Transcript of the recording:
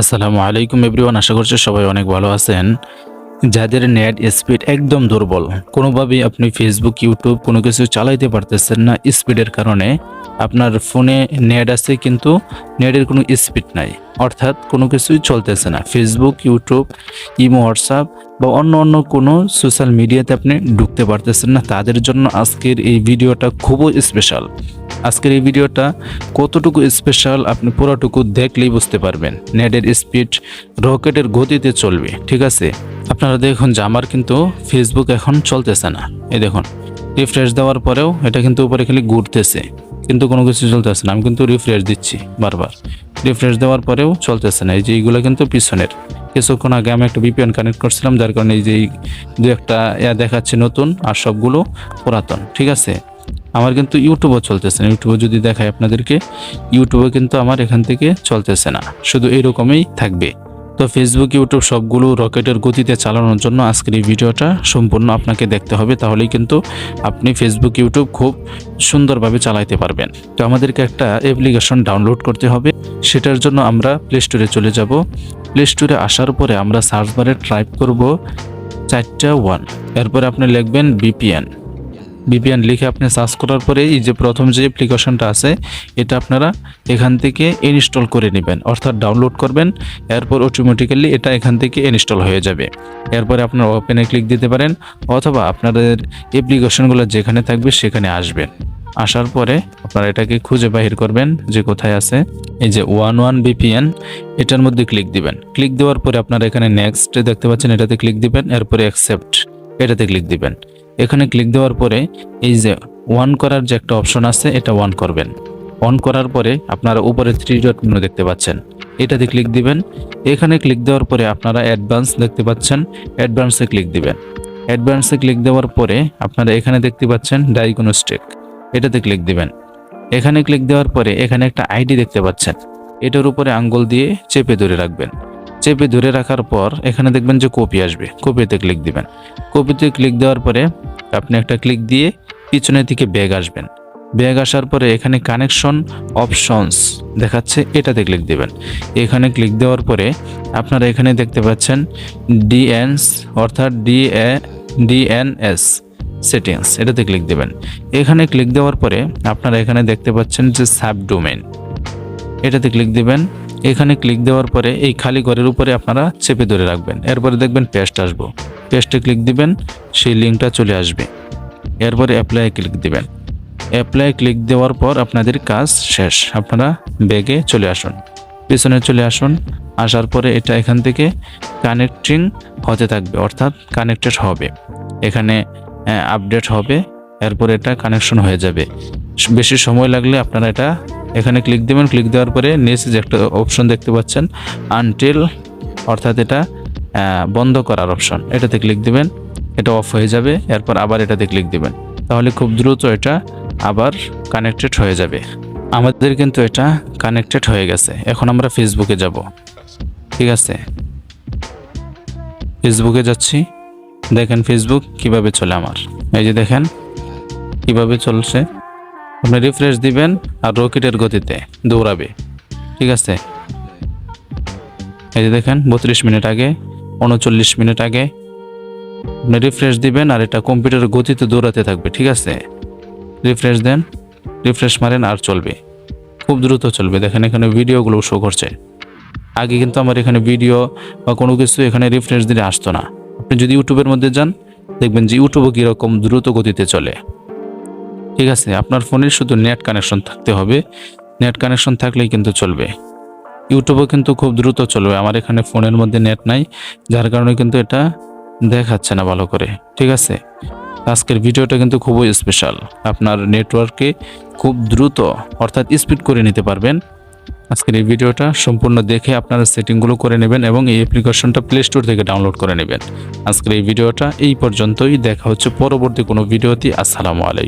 আসসালামু আলাইকুম এভরিওয়ান, আশা করছি সবাই অনেক ভালো আছেন। যাদের নেট স্পিড একদম দুর্বল, কোনোভাবেই আপনি ফেসবুক ইউটিউব কোনো কিছু চালাইতে পারতেছেন না স্পিডের কারণে, আপনার ফোনে নেট আছে কিন্তু নেটের কোনো স্পিড নাই। অর্থাৎ কোনো কিছুই চলতেছে না। ফেসবুক ইউটিউব ইমো হোয়াটসঅ্যাপ বা অন্য অন্য কোনো সোশ্যাল মিডিয়াতে আপনি ঢুকতে পারতেছেন না। তাদের জন্য আজকের এই ভিডিওটা খুবই স্পেশাল আজকের এই ভিডিওটা কতটুকু স্পেশাল আপনি পুরোটুকু দেখলেই বুঝতে পারবেন। নেটের স্পিড রকেটের গতিতে চলবে, ঠিক আছে? আপনারা দেখুন যে আমার কিন্তু ফেসবুক এখন চলতেছে না। এই দেখুন রিফ্রেশ দেওয়ার পরেও এটা কিন্তু উপরে খালি ঘুরতেছে, কিন্তু কোনো কিছু চলতেছে না। আমি কিন্তু রিফ্রেশ দিচ্ছি বারবার। রিফ্রেশ দেওয়ার পরেও চলতেছে না। এই যে এইগুলো কিন্তু পিছনের। কিছুক্ষণ আগে আমি একটা বিপিএন কানেক্ট করছিলাম, যার কারণে এই যে দু একটা ইয়া দেখাচ্ছে নতুন আর সবগুলো পুরাতন, ঠিক আছে? আমার কিন্তু ইউটিউবও চলতেছে না। ইউটিউবে যদি দেখায় আপনাদেরকে ইউটিউবে কিন্তু আমার এখান থেকে চলতেছে না। শুধু এরকমই থাকবে। তো ফেসবুক ইউটিউব সবগুলো রকেটের গতিতে চালানোর জন্য আজকের এই ভিডিওটা সম্পূর্ণ আপনাকে দেখতে হবে। তাহলেই কিন্তু আপনি ফেসবুক ইউটিউব খুব সুন্দরভাবে চালাইতে পারবেন। তো আমাদেরকে একটা অ্যাপ্লিকেশন ডাউনলোড করতে হবে। সেটার জন্য আমরা প্লে স্টোরে চলে যাব। প্লে স্টোরে আসার পরে আমরা সার্চ বারে টাইপ করব চারটা ওয়ান এরপরে আপনি লিখবেন বিপিএন বিপিএন লিখে আপনি সার্চ করার পরে এই যে প্রথম যে অ্যাপ্লিকেশনটা আছে, এটা আপনারা এখান থেকে ইনস্টল করে নেবেন। অর্থাৎ ডাউনলোড করবেন, এরপর অটোমেটিক্যালি এটা এখান থেকে ইনস্টল হয়ে যাবে। এরপরে আপনারা ওপেনে ক্লিক দিতে পারেন, অথবা আপনাদের অ্যাপ্লিকেশনগুলো যেখানে থাকবে সেখানে আসবেন। আসার পরে আপনারা এটাকে খুঁজে বাহির করবেন যে কোথায় আছে। এই যে ওয়ান ওয়ান বিপিএন, এটার মধ্যে ক্লিক দিবেন। ক্লিক দেওয়ার পরে আপনারা এখানে নেক্সট দেখতে পাচ্ছেন, এটাতে ক্লিক দিবেন, এরপরে অ্যাকসেপ্ট এটাতে ক্লিক দিবেন। এখানে ক্লিক দেওয়ার পরে এই যে ওয়ান করার যে একটা অপশন আছে, এটা ওয়ান করবেন। অন করার পরে আপনারা উপরে থ্রি ডট মেনু দেখতে পাচ্ছেন। এটাতে ক্লিক দিবেন। এখানে ক্লিক দেওয়ার পরে আপনারা অ্যাডভান্স দেখতে পাচ্ছেন। অ্যাডভান্সে ক্লিক দিবেন। অ্যাডভান্সে ক্লিক দেওয়ার পরে আপনারা এখানে দেখতে পাচ্ছেন ডায়াগনস্টিক এটাতে ক্লিক দিবেন। এখানে ক্লিক দেওয়ার পরে এখানে একটা আইডি দেখতে পাচ্ছেন। এটার উপরে আঙ্গুল দিয়ে চেপে ধরে রাখবেন। চেপে ধরে রাখার পর এখানে দেখবেন যে কপি আসবে। কপিতে ক্লিক দিবেন। কপিতে ক্লিক দেওয়ার পরে আপনি একটা ক্লিক দিয়ে পিছনের দিকে ব্যাগ আসবেন। ব্যাগ আসার পরে এখানে কানেকশন অপশনস দেখাচ্ছে, এটাতে ক্লিক দিবেন। এখানে ক্লিক দেওয়ার পরে আপনারা এখানে দেখতে পাচ্ছেন ডিএনস অর্থাৎ D D A DNS settings এটাতে ক্লিক দেবেন। এখানে ক্লিক দেওয়ার পরে আপনারা এখানে দেখতে পাচ্ছেন যে সাব ডোমেন এটাতে ক্লিক দিবেন। এখানে ক্লিক দেওয়ার পরে এই খালি ঘরের উপরে আপনারা চেপে ধরে রাখবেন। এরপরে দেখবেন পেস্ট আসব। পেস্টে ক্লিক দিবেন, সেই লিঙ্কটা চলে আসবে। এরপরে অ্যাপ্লাই ক্লিক দিবেন। অ্যাপ্লাই ক্লিক দেওয়ার পর আপনাদের কাজ শেষ। আপনারা ব্যাগে চলে আসুন। পিছনে চলে আসুন। আসার পরে এটা এখান থেকে কানেক্টিং হতে থাকবে, অর্থাৎ কানেক্টেড হবে। এখানে আপডেট হবে। এরপর এটা কানেকশন হয়ে যাবে। বেশি সময় লাগলে আপনারা এটা এখানে ক্লিক দেবেন ক্লিক দেওয়ার পরে নিচে যে একটা অপশন দেখতে পাচ্ছেন আনটিল অর্থাৎ এটা বন্ধ করার অপশন এটাতে ক্লিক দেবেন, এটা অফ হয়ে যাবে, এরপর আবার এটাতে ক্লিক দেবেন। তাহলে খুব দ্রুত এটা আবার কানেক্টেড হয়ে যাবে। আমাদের কিন্তু এটা কানেক্টেড হয়ে গেছে। এখন আমরা ফেসবুকে যাব। ঠিক আছে? ফেসবুকে যাচ্ছি। দেখেন ফেসবুক কীভাবে চলে আমার। এই যে দেখেন, কীভাবে চলছে? আপনি রিফ্রেশ দিবেন আর রকেটের গতিতে দৌড়াবে। ঠিক আছে? এই যে দেখেন, বত্রিশ মিনিট আগে, উনচল্লিশ মিনিট আগে। আপনি রিফ্রেশ দিবেন আর এটা কম্পিউটারের গতিতে দৌড়াতে থাকবে, ঠিক আছে? রিফ্রেশ দেন রিফ্রেশ মারেন আর চলবে। খুব দ্রুত চলবে। দেখেন, এখানে ভিডিওগুলো শো করছে। আগে কিন্তু আমার এখানে ভিডিও বা কোনো কিছু এখানে রিফ্রেশ দিলে আসতো না। আপনি যদি ইউটিউবের মধ্যে যান, দেখবেন যে ইউটিউবও কীরকম দ্রুত গতিতে চলে। ঠিক আছে, আপনার ফোনে শুধু নেট কানেকশন থাকতে হবে। নেট কানেকশন থাকলেই কিন্তু চলবে। ইউটিউবও কিন্তু খুব দ্রুত চলবে, আমার এখানে ফোনের মধ্যে নেট নাই, যার কারণে কিন্তু এটা দেখাচ্ছে না ভালো করে, ঠিক আছে? আজকের ভিডিওটা কিন্তু খুবই স্পেশাল আপনার নেটওয়ার্কে খুব দ্রুত, অর্থাৎ স্পিড করে নিতে পারবেন। আজকের এই ভিডিওটা সম্পূর্ণ দেখে আপনারা সেটিংগুলো করে নেবেন এবং এই অ্যাপ্লিকেশনটা প্লে স্টোর থেকে ডাউনলোড করে নেবেন। আজকের এই ভিডিওটা এই পর্যন্তই, দেখা হচ্ছে পরবর্তী কোনো ভিডিওতে, আসসালামু আলাইকুম।